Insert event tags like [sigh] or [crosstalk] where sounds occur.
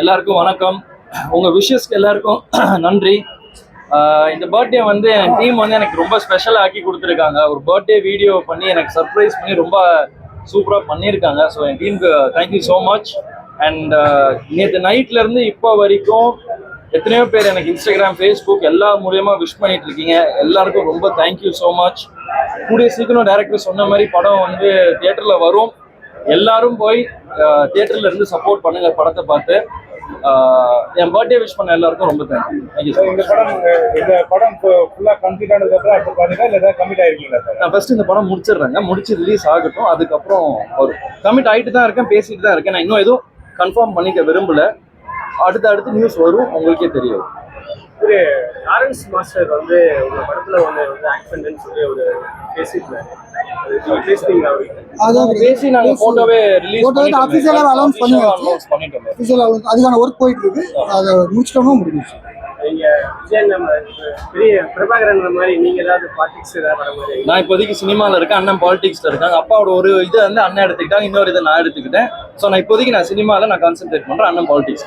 எல்லாருக்கும் வணக்கம். உங்கள் விஷஸ்க்கு எல்லாருக்கும் [clears throat] நன்றி. இந்த பர்த்டே வந்து என் டீம் வந்து எனக்கு ரொம்ப ஸ்பெஷலாக ஆக்கி கொடுத்துருக்காங்க. ஒரு பர்த்டே வீடியோ பண்ணி எனக்கு சர்ப்ரைஸ் பண்ணி ரொம்ப சூப்பராக பண்ணியிருக்காங்க. ஸோ என் டீமுக்கு தேங்க்யூ ஸோ மச் அண்ட் நேற்று நைட்லேருந்து இப்போ வரைக்கும் எத்தனையோ பேர் எனக்கு இன்ஸ்டாகிராம் ஃபேஸ்புக் எல்லா மூலியமா விஷ் பண்ணிட்டு இருக்கீங்க. எல்லாருக்கும் ரொம்ப தேங்க்யூ ஸோ மச் கூடிய சீக்கிரம் டேரக்டர் சொன்ன மாதிரி படம் வந்து தியேட்டரில் வரும். எல்லாரும் போய் தியேட்டர்ல இருந்து சப்போர்ட் பண்ணுங்க படத்தை பார்த்து. என் பர்த்டே விஷ் பண்ண எல்லாருக்கும் ரொம்ப தேங்க்யூ தேங்க்யூ ஸோ இந்த படம் இந்த படம் ஃபுல்லா கம்ப்ளீட் ஆனதுக்கு அப்புறம் அடுத்து பாத்தீங்கன்னா இல்ல ஏதாவது கம்மிட் ஆயிருக்கீங்களா சார்? நான் ஃபர்ஸ்ட் இந்த படம் முடிச்சிடுறேங்க. முடிச்சு ரிலீஸ் ஆகட்டும். அதுக்கப்புறம் வரும். கமிட் ஆகிட்டு தான் இருக்கேன் பேசிட்டு தான் இருக்கேன். நான் இன்னும் எதுவும் கன்ஃபார்ம் பண்ணிக்க விரும்பல. அடுத்து அடுத்து நியூஸ் வரும். உங்களுக்கே தெரியும். ஒரு லாரன்ஸ் மாஸ்டர் வந்து உங்க படத்துல ஒண்ணு வந்து ஆக்ட் பண்ணுன்னு சொல்லி ஒரு பேசியிருந்தாரு. அதுக்கான ஒர்க் போயிட்டு இருக்கு அதை முடிச்சிட்டோம்னா முடிஞ்சிச்சு நீங்க விஜய் நம்ம பெரிய பிரபாகரன் மாதிரி நீங்க ஏதாவது பாலிடிக்ஸ் ஏதாவது வர மாதிரி நான் இப்போதைக்கு சினிமாவில் இருக்கேன் அண்ணன் பாலிடிக்ஸ்ல இருக்காங்க. அப்பாவோட ஒரு இது வந்து அண்ணன் எடுத்துக்கிட்டாங்க இன்னொரு இதை நான் எடுத்துக்கிட்டேன். ஸோ நான் இப்போதைக்கு நான் சினிமாவில் நான் கான்சென்ட்ரேட் பண்றேன் அண்ணன் பாலிடிக்ஸ்